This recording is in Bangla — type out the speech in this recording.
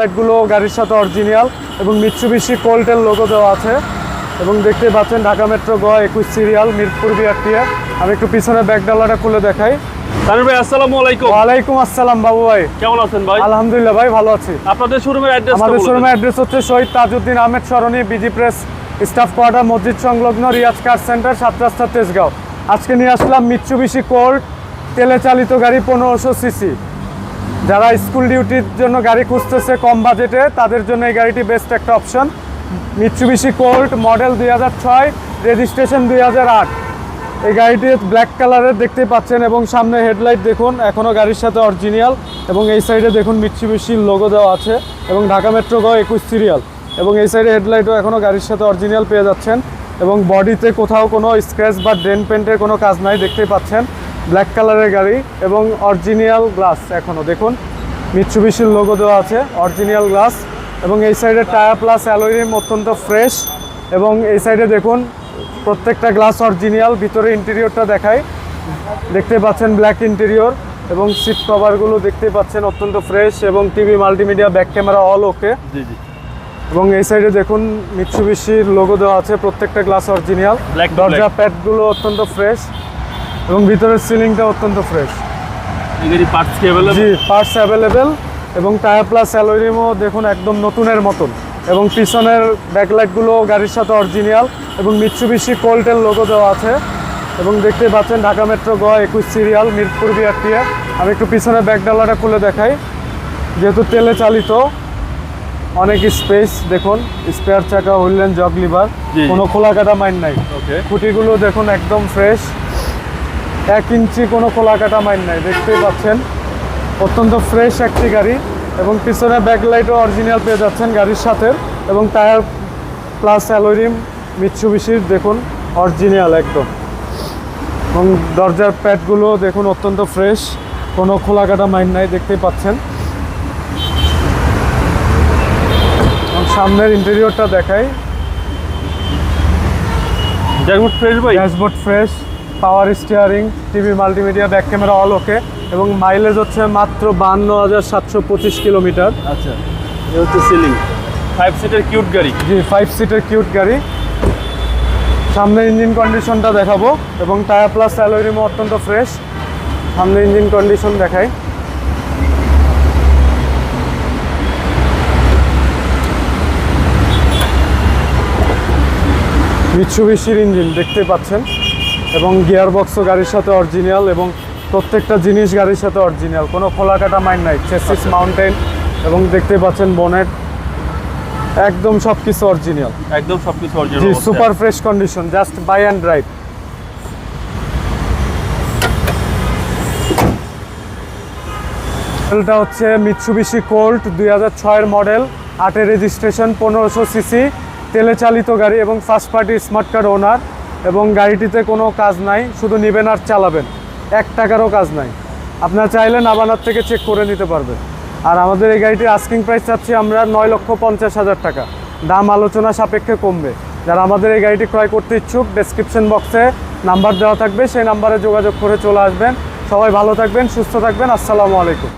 লাইটগুলো গাড়ির সাথে অরিজিনাল এবং মিৎসুবিশি কোল্টের লোগো দেওয়া আছে। এবং দেখতে পাচ্ছেন ঢাকা মেট্রো গ একুশ সিরিয়াল মিরপুর বিআরটিএ। আমি একটু পিছনে ব্যাগ ডালাটা খুলে দেখাই। তানির ভাই আসসালামু আলাইকুম। ওয়ালাইকুম আসসালাম বাবু ভাই। কেমন আছেন ভাই? আলহামদুলিল্লাহ ভাই ভালো আছি। আপনাদের শোরুমের অ্যাড্রেস আমাদের শোরুমের অ্যাড্রেস হচ্ছে শহীদ তাজউদ্দিন আহমেদ সরণি বিজি প্রেস স্টাফ কোয়ার্টার মসজিদ সংলগ্ন রিয়াজ কার সেন্টার সাত রাস্তা তেজগাঁও। আজকে নিয়ে আসলাম কোল্ড তেলে চালিত গাড়ি পনেরোশো সিসি যারা স্কুল ডিউটির জন্য গাড়ি খুঁজতেছে কম বাজেটে, তাদের জন্য এই গাড়িটি বেস্ট একটা অপশন মিৎসুবিশি কোল্ড মডেল দুই হাজার ছয় রেজিস্ট্রেশন দুই হাজার আট। এই গাড়িটি ব্ল্যাক কালারের দেখতে পাচ্ছেন এবং সামনে হেডলাইট দেখুন এখনও গাড়ির সাথে অরিজিনাল এবং এই সাইডে দেখুন মিৎসুবিশির লোগো দেওয়া আছে এবং ঢাকা মেট্রো গ একুশ সিরিয়াল এবং এই সাইডে হেডলাইটও এখনও গাড়ির সাথে অরিজিনাল পেয়ে যাচ্ছেন এবং বডিতে কোথাও কোনো স্ক্র্যাচ বা ড্রেন পেন্টের কোনো কাজ নাই দেখতে পাচ্ছেন। ব্ল্যাক কালারের গাড়ি এবং অরিজিনাল গ্লাস এখনও। দেখুন মিৎসুবিশির লোগো দেওয়া আছে অরিজিনাল গ্লাস এবং এই সাইডে টায়ার প্লাস অ্যালোরিম অত্যন্ত ফ্রেশ এবং এই সাইডে দেখুন প্রত্যেকটা গ্লাস অরিজিনাল ভিতরে ইন্টেরিয়রটা দেখায় দেখতে পাচ্ছেন ব্ল্যাক ইন্টেরিয়র এবং সিট কভারগুলো দেখতে পাচ্ছেন অত্যন্ত ফ্রেশ এবং TV multimedia back camera all okay জি জি। এবং এই সাইডে দেখুন মিৎসুবিশির লোগো দেওয়া আছে প্রত্যেকটা গ্লাস অরিজিনাল। দরজা প্যাডগুলো অত্যন্ত ফ্রেশ। এবং ভিতরের সিলিংটা অত্যন্ত ফ্রেশ জি পার্টস অ্যাভেলেবেল এবং টায়ার প্লাস অ্যালোরিমও দেখুন একদম নতুনের মতন এবং পিছনের ব্যাকলাইটগুলো গাড়ির সাথে অরিজিনাল এবং মিৎসুবিশি কোল্টের লোগো দেওয়া আছে এবং দেখতে পাচ্ছেন ঢাকা মেট্রো গ একুশ সিরিয়াল মিরপুর বিআরটিএ আমি একটু পিছনে ব্যাক ডালাটা খুলে দেখাই। যেহেতু তেলে চালিত অনেক স্পেস দেখুন স্পেয়ার চাকা হুইলেন জগ লিভার কোনো খোলা কাটা মাইন নাই। ওকে খুঁটিগুলো দেখুন একদম ফ্রেশ এক ইঞ্চি কোনো খোলা কাটা মাইন নাই দেখতেই পাচ্ছেন। অত্যন্ত ফ্রেশ একটি গাড়ি এবং পিছনে ব্যাকলাইটও অরিজিনাল পেয়ে যাচ্ছেন গাড়ির সাথে এবং টায়ার প্লাস অ্যালোরিম মিৎসুবিশির দেখুন অরিজিনাল একদম। এবং দরজার প্যাডগুলো দেখুন অত্যন্ত ফ্রেশ কোনো খোলা কাটা মাইন নাই দেখতেই পাচ্ছেন। এবং সামনের ইন্টেরিয়রটা দেখাই। ড্যাশবোর্ড ফ্রেশ ভাই? Dashboard fresh power steering TV multimedia back camera all okay এবং মাইলেজ হচ্ছে মাত্র বান্ন হাজার সাতশো পঁচিশ কিলোমিটার। আচ্ছা হচ্ছে সিলিং ফাইভ সিটের কিউট গাড়ি। জি ফাইভ সিটের কিউট গাড়ি। সামনে ইঞ্জিন কন্ডিশনটা দেখাবো এবং টায়ার প্লাস অ্যালোরিমও অত্যন্ত ফ্রেশ সামনে ইঞ্জিন কন্ডিশন দেখাই। মিৎসুবিশির ইঞ্জিন দেখতে পাচ্ছেন। এবং গিয়ার বক্সও গাড়ির সাথে অরিজিনাল এবং প্রত্যেকটা জিনিস গাড়ির সাথে অরিজিনাল। কোনো খোলা কাটা মাইন নাই। চেসিস মাউন্টেন এবং দেখতে পাচ্ছেন বনেট একদম সব কিছু অরিজিনাল। একদম সবকিছু জি original G super fresh condition just buy and drive মডেলটা হচ্ছে মিৎসুবিশি কোল্ট দুই হাজার ছয়ের মডেল আটের রেজিস্ট্রেশন পনেরোশো সিসি তেলে চালিত গাড়ি এবং first party smart card owner এবং গাড়িটিতে কোনো কাজ নাই, শুধু নেবেন আর চালাবেন। এক টাকারও কাজ নাই। আপনার চাইলে নাবানার থেকে চেক করে নিতে পারবেন। আর আমাদের এই গাড়িটির আস্কিং প্রাইস চাচ্ছি আমরা নয় লক্ষ পঞ্চাশ হাজার টাকা। দাম আলোচনা সাপেক্ষে কমবে। যারা আমাদের এই গাড়িটি ক্রয় করতে ইচ্ছুক ডেসক্রিপশন বক্সে নাম্বার দেওয়া থাকবে। সেই নাম্বারে যোগাযোগ করে চলে আসবেন। সবাই ভালো থাকবেন, সুস্থ থাকবেন। আসসালামু আলাইকুম।